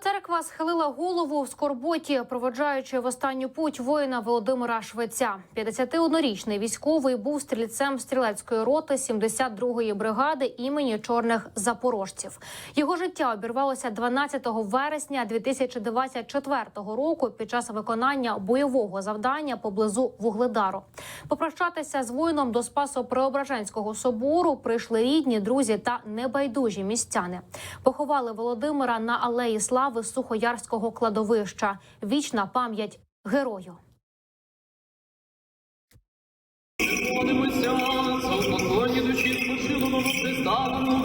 Церква схилила голову в скорботі, проводжаючи в останню путь воїна Володимира Швеця. 51-річний військовий був стрільцем стрілецької роти 72-ї бригади імені чорних запорожців. Його життя обірвалося 12 вересня 2024 року під час виконання бойового завдання поблизу Вугледару. Попрощатися з воїном до Спасо-Преображенського собору прийшли рідні, друзі та небайдужі містяни. Поховали Володимира на алеї слави Сухоярського кладовища. Вічна пам'ять герою.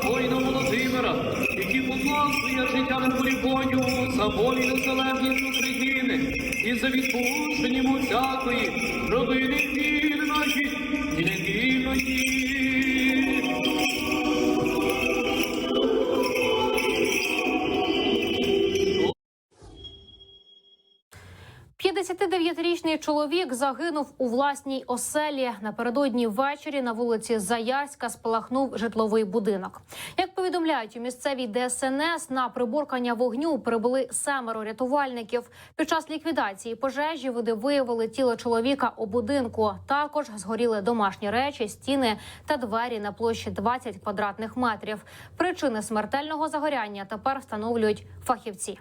Воїна Володимира, який поклав своє життя на полі бою за волю і незалежність України і за відпущення всякої робини віри наші і невільності. 59-річний чоловік загинув у власній оселі. Напередодні ввечері на вулиці Заярська спалахнув житловий будинок. Як повідомляють у місцевій ДСНС, на приборкання вогню прибули семеро рятувальників. Під час ліквідації пожежі вони виявили тіло чоловіка у будинку. Також згоріли домашні речі, стіни та двері на площі 20 квадратних метрів. Причини смертельного загоряння тепер встановлюють фахівці.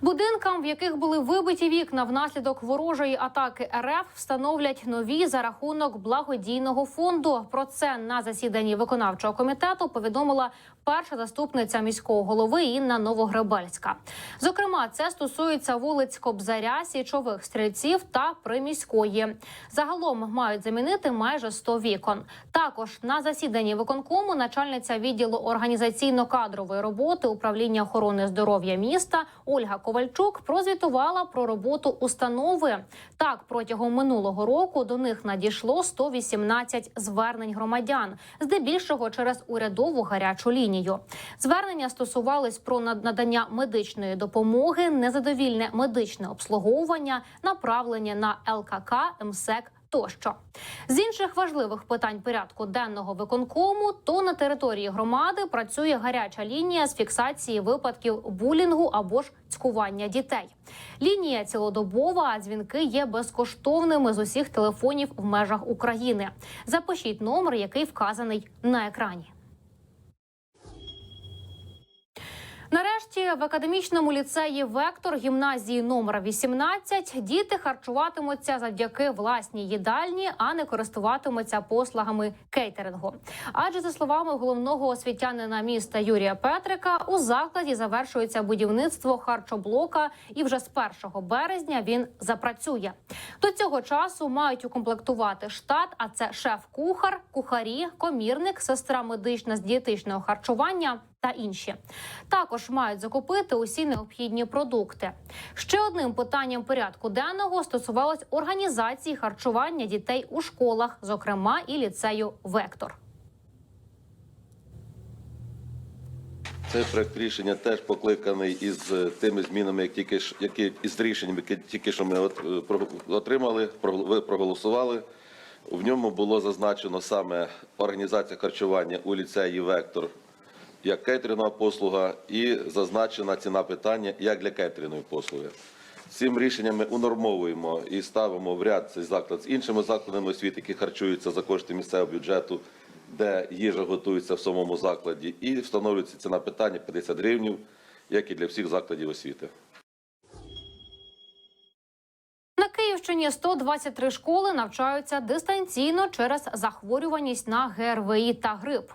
Будинкам, в яких були вибиті вікна внаслідок ворожої атаки РФ, встановлять нові за рахунок благодійного фонду. Про це на засіданні виконавчого комітету повідомила перша заступниця міського голови Інна Новогребельська. Зокрема, це стосується вулиць Кобзаря, січових стрільців та приміської. Загалом мають замінити майже 100 вікон. Також на засіданні виконкому начальниця відділу організаційно-кадрової роботи управління охорони здоров'я міста Ольга Ковальчук прозвітувала про роботу установи. Так, протягом минулого року до них надійшло 118 звернень громадян, здебільшого через урядову гарячу лінію. Звернення стосувались про надання медичної допомоги, незадовільне медичне обслуговування, направлення на ЛКК, МСЕК. Тощо з інших важливих питань порядку денного виконкому, то на території громади працює гаряча лінія з фіксації випадків булінгу або ж цькування дітей. Лінія цілодобова, а дзвінки є безкоштовними з усіх телефонів в межах України. Запишіть номер, який вказаний на екрані. Нарешті в академічному ліцеї Вектор гімназії номер 18 діти харчуватимуться завдяки власній їдальні, а не користуватимуться послугами кейтерингу. Адже за словами головного освітянина міста Юрія Петрика, у закладі завершується будівництво харчоблока, і вже з 1 березня він запрацює. До цього часу мають укомплектувати штат, а це шеф-кухар, кухарі, комірник, сестра медична з дієтичного харчування та інші. Також мають закупити усі необхідні продукти. Ще одним питанням порядку денного стосувалось організації харчування дітей у школах, зокрема і ліцею Вектор. Цей проект рішення теж покликаний із е, тими змінами, як тільки ж- які із рішеннями, які тільки що ми е, отримали, ви проголосували. В ньому було зазначено саме організація харчування у ліцеї Вектор як кейтерингова послуга, і зазначена ціна питання як для кейтерингової послуги. Цим рішенням ми унормовуємо і ставимо в ряд цей заклад з іншими закладами освіти, які харчуються за кошти місцевого бюджету, де їжа готується в самому закладі, і встановлюється ціна питання 50 гривень, як і для всіх закладів освіти. Київщині 123 школи навчаються дистанційно через захворюваність на ГРВІ та грип.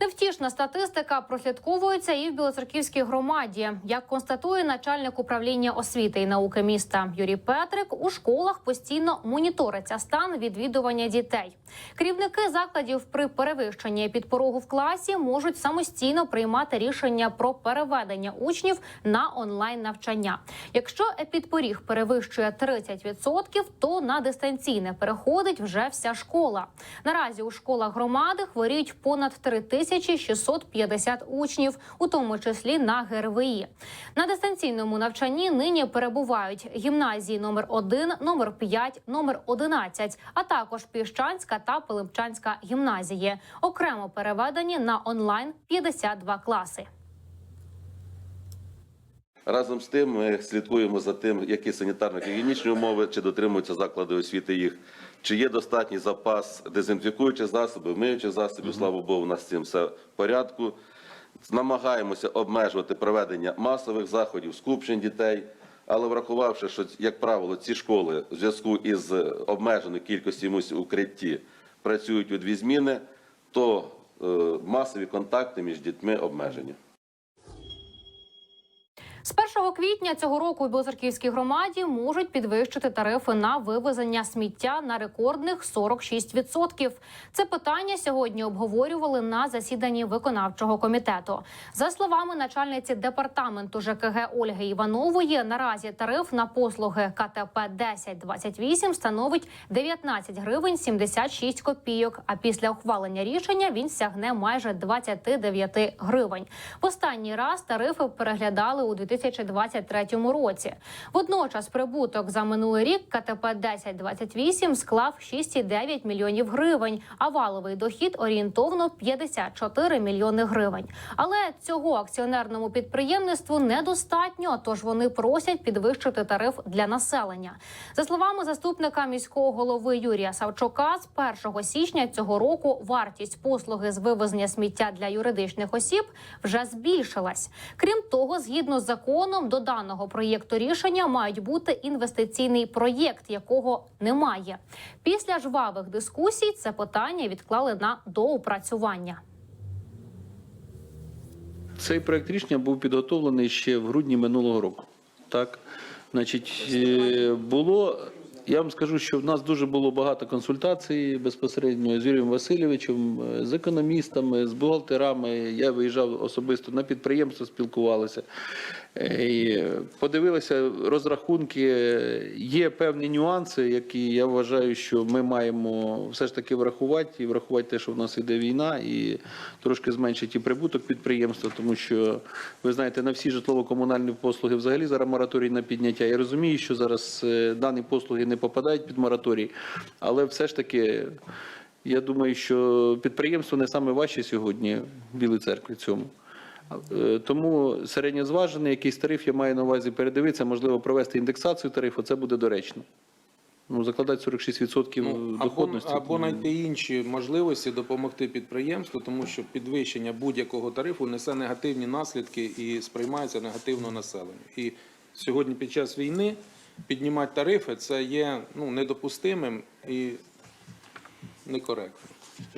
Невтішна статистика прослідковується і в Білоцерківській громаді. Як констатує начальник управління освіти і науки міста Юрій Петрик, у школах постійно моніториться стан відвідування дітей. Керівники закладів при перевищенні підпорогу в класі можуть самостійно приймати рішення про переведення учнів на онлайн навчання. Якщо епідпоріг перевищує 30%, класів, то на дистанційне переходить вже вся школа. Наразі у школах громади хворіють понад 3650 учнів, у тому числі на ГРВІ. На дистанційному навчанні нині перебувають гімназії номер 1, номер 5, номер 11, а також Піщанська та Пилипчанська гімназії. Окремо переведені на онлайн 52 класи. Разом з тим ми слідкуємо за тим, які санітарно-гігієнічні умови, чи дотримуються заклади освіти їх, чи є достатній запас дезінфікуючих засобів, миючих засобів. Слава Богу, у нас з цим все в порядку. Намагаємося обмежувати проведення масових заходів, скупчень дітей. Але врахувавши, що як правило ці школи в зв'язку із обмеженою кількістю укритті працюють у дві зміни, то е, масові контакти між дітьми обмежені. З 1 квітня цього року у Білоцерківській громаді можуть підвищити тарифи на вивезення сміття на рекордних 46%. Це питання сьогодні обговорювали на засіданні виконавчого комітету. За словами начальниці департаменту ЖКГ Ольги Іванової, наразі тариф на послуги КТП 1028 становить 19 гривень 76 копійок. А після ухвалення рішення він сягне майже 29 гривень. В останній раз тарифи переглядали у 2023 році. Водночас прибуток за минулий рік КТП 1028 склав 6,9 мільйонів гривень, а валовий дохід орієнтовно 54 мільйони гривень. Але цього акціонерному підприємництву недостатньо, тож вони просять підвищити тариф для населення. За словами заступника міського голови Юрія Савчука, з 1 січня цього року вартість послуги з вивезення сміття для юридичних осіб вже збільшилась. Крім того, згідно з законом, до даного проєкту рішення мають бути інвестиційний проєкт, якого немає. Після жвавих дискусій це питання відклали на доопрацювання. Цей проект рішення був підготовлений ще в грудні минулого року. Так, значить, е, було. Я вам скажу, що в нас дуже було багато консультацій безпосередньо з Юрієм Васильовичем, е, з економістами, з бухгалтерами. Я виїжджав особисто на підприємство, спілкувалися. Е, і Подивилися розрахунки. Є певні нюанси, які я вважаю, що ми маємо все ж таки врахувати і врахувати те, що в нас іде війна, і трошки зменшити і прибуток підприємства, тому що ви знаєте, на всі житлово-комунальні послуги взагалі зараз мораторій на підняття. Я розумію, що зараз е, дані послуги не попадають під мораторій, але все ж таки. Я думаю, що підприємство не саме важче сьогодні в Білій церкві цьому. Е, Тому середньозважений якийсь тариф я маю на увазі передивитися, можливо, провести індексацію тарифу, це буде доречно. Ну, закладати 46% Ну, доходності. або знайти інші можливості допомогти підприємству, тому що підвищення будь-якого тарифу несе негативні наслідки і сприймається негативно населенню. І сьогодні під час війни піднімати тарифи це є ну, недопустимим і некоректним.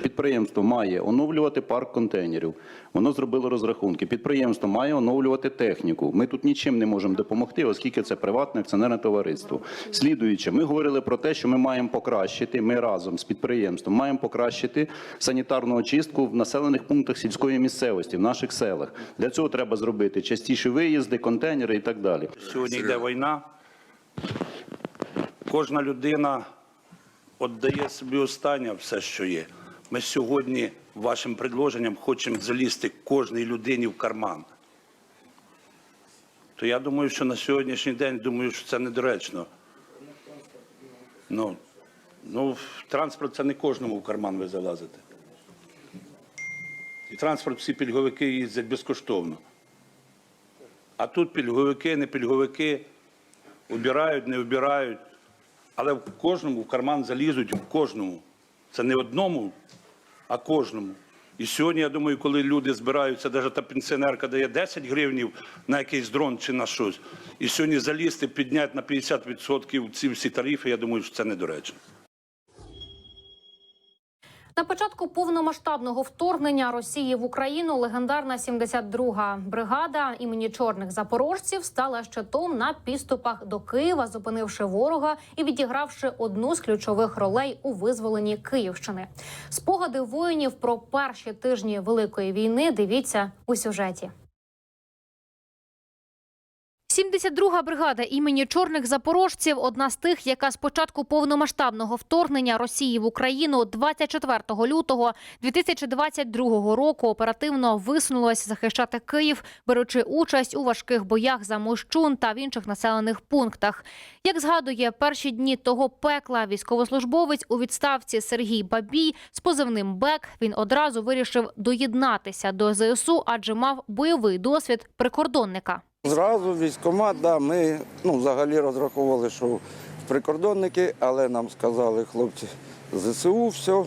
Підприємство має оновлювати парк контейнерів. Воно зробило розрахунки. Підприємство має оновлювати техніку. Ми тут нічим не можемо допомогти, оскільки це приватне акціонерне товариство. Слідуючи, ми говорили про те, що ми маємо покращити. Ми разом з підприємством маємо покращити санітарну очистку в населених пунктах сільської місцевості, в наших селах. Для цього треба зробити частіші виїзди, контейнери і так далі. Сьогодні йде війна. Кожна людина віддає собі останнє все, що є. Ми сьогодні вашим предложенням хочемо залізти кожній людині в карман. То я думаю, що на сьогоднішній день думаю, що це недоречно. Ну, ну, в транспорт це не кожному в карман ви залазите. І транспорт всі пільговики їздять безкоштовно. А тут пільговики, не пільговики, убирають, не вбирають. Але в кожному в карман залізуть, в кожному. Це не одному, а кожному. І сьогодні, я думаю, коли люди збираються, навіть та пенсіонерка дає 10 гривнів на якийсь дрон чи на щось, і сьогодні залізти, підняти на 50% ці всі тарифи, я думаю, що це недоречно. На початку повномасштабного вторгнення Росії в Україну легендарна 72-га бригада імені чорних запорожців стала щитом на підступах до Києва, зупинивши ворога і відігравши одну з ключових ролей у визволенні Київщини. Спогади воїнів про перші тижні великої війни. Дивіться у сюжеті. 72-га бригада імені чорних запорожців одна з тих, яка з початку повномасштабного вторгнення Росії в Україну 24 лютого 2022 року оперативно висунулась захищати Київ, беручи участь у важких боях за Мощун та в інших населених пунктах. Як згадує перші дні того пекла, військовослужбовець у відставці Сергій Бабій з позивним Бек він одразу вирішив доєднатися до ЗСУ, адже мав бойовий досвід прикордонника. Зразу військкомат, да, ми ну, взагалі розраховували, що прикордонники, але нам сказали хлопці ЗСУ, все.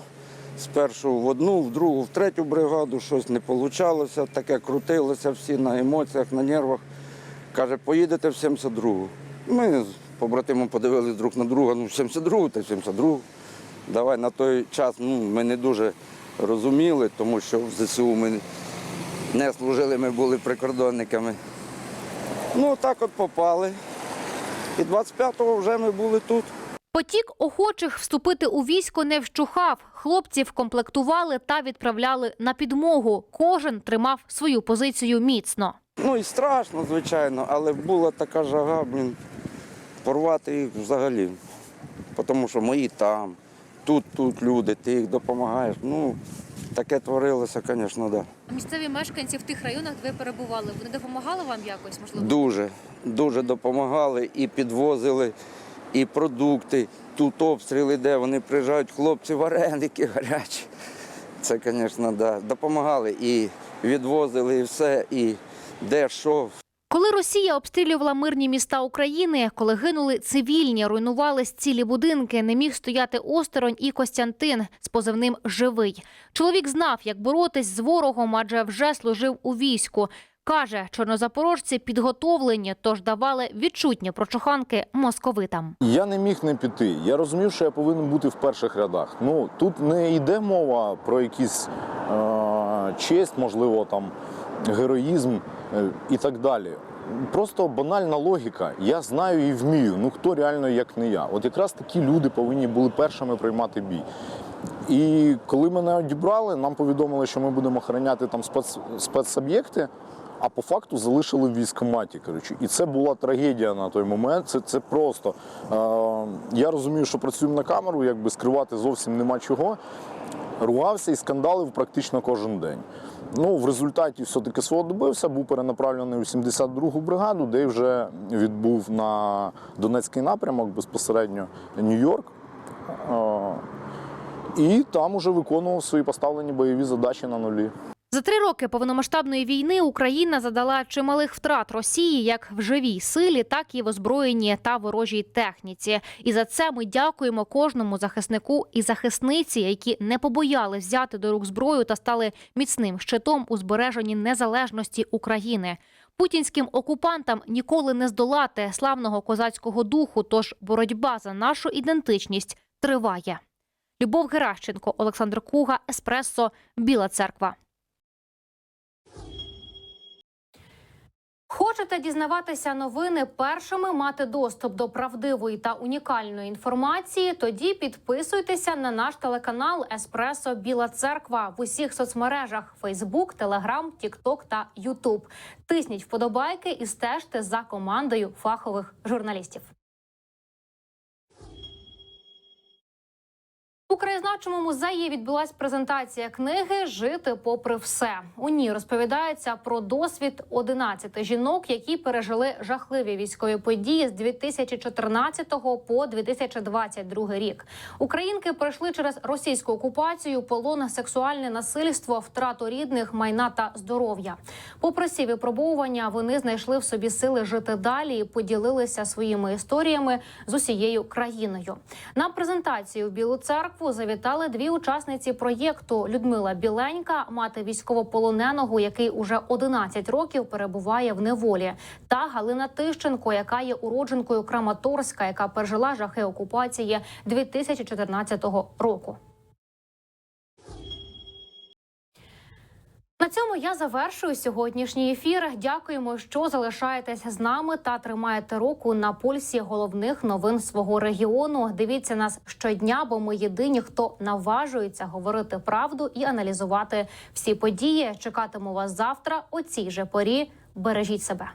Спершу в одну, в другу, в третю бригаду щось не вийшло, таке крутилося всі на емоціях, на нервах. Каже, поїдете в 72-гу. Ми з побратимом подивилися друг на друга, ну в 72-гу та в 72-гу. Давай на той час ну, ми не дуже розуміли, тому що в ЗСУ ми не служили, ми були прикордонниками. Ну, так от попали. І 25-го вже ми були тут. Потік охочих вступити у військо не вщухав. Хлопців комплектували та відправляли на підмогу. Кожен тримав свою позицію міцно. Ну і страшно, звичайно, але була така жага, блін, порвати їх взагалі. Тому що мої там, тут, тут люди, ти їх допомагаєш. Ну, таке творилося, звісно, так. Да. Місцеві мешканці в тих районах, де ви перебували, вони допомагали вам якось? Можливо, Дуже, дуже допомагали і підвозили, і продукти. Тут обстріли, де вони приїжджають, хлопці, вареники гарячі. Це, звісно, да. допомагали і відвозили, і все, і де що. Коли Росія обстрілювала мирні міста України, коли гинули цивільні, руйнувались цілі будинки, не міг стояти осторонь і Костянтин з позивним Живий. Чоловік знав, як боротись з ворогом, адже вже служив у війську. Каже, чорнозапорожці підготовлені, тож давали відчутні прочуханки московитам. Я не міг не піти. Я розумів, що я повинен бути в перших рядах. Ну тут не йде мова про якісь е- честь, можливо, там героїзм е, і так далі. Просто банальна логіка. Я знаю і вмію. Ну хто реально як не я? От якраз такі люди повинні були першими приймати бій. І коли мене одібрали, нам повідомили, що ми будемо охороняти там спец... спецоб'єкти, а по факту залишили в військкоматі. Коротше. І це була трагедія на той момент. Це, це просто. Е... Я розумію, що працюємо на камеру, якби скривати зовсім нема чого. Ругався і скандалив практично кожен день. Ну, в результаті все-таки свого добився, був перенаправлений у 72-гу бригаду, де вже відбув на Донецький напрямок безпосередньо Нью-Йорк. Е, І там уже виконував свої поставлені бойові задачі на нулі. За три роки повномасштабної війни Україна задала чималих втрат Росії як в живій силі, так і в озброєнні та ворожій техніці. І за це ми дякуємо кожному захиснику і захисниці, які не побояли взяти до рук зброю та стали міцним щитом у збереженні незалежності України. Путінським окупантам ніколи не здолати славного козацького духу. Тож боротьба за нашу ідентичність триває. Любов Геращенко, Олександр Куга, Еспресо, Біла Церква. Хочете дізнаватися новини першими, мати доступ до правдивої та унікальної інформації? Тоді підписуйтеся на наш телеканал Еспресо Біла Церква в усіх соцмережах: Фейсбук, Телеграм, Тікток та Ютуб. Тисніть вподобайки і стежте за командою фахових журналістів. У краєзнавчому музеї відбулась презентація книги Жити попри все. У ній розповідається про досвід 11 жінок, які пережили жахливі військові події з 2014 по 2022 рік. Українки пройшли через російську окупацію, полон, сексуальне насильство, втрату рідних, майна та здоров'я. Попри всі випробовування, вони знайшли в собі сили жити далі і поділилися своїми історіями з усією країною. На презентацію в Білу церкву завітали дві учасниці проєкту Людмила Біленька, мати військовополоненого, який уже 11 років перебуває в неволі, та Галина Тищенко, яка є уродженкою Краматорська, яка пережила жахи окупації 2014 року. На цьому я завершую сьогоднішній ефір. Дякуємо, що залишаєтесь з нами та тримаєте руку на пульсі головних новин свого регіону. Дивіться нас щодня, бо ми єдині, хто наважується говорити правду і аналізувати всі події. Чекатиму вас завтра У цій же порі. Бережіть себе.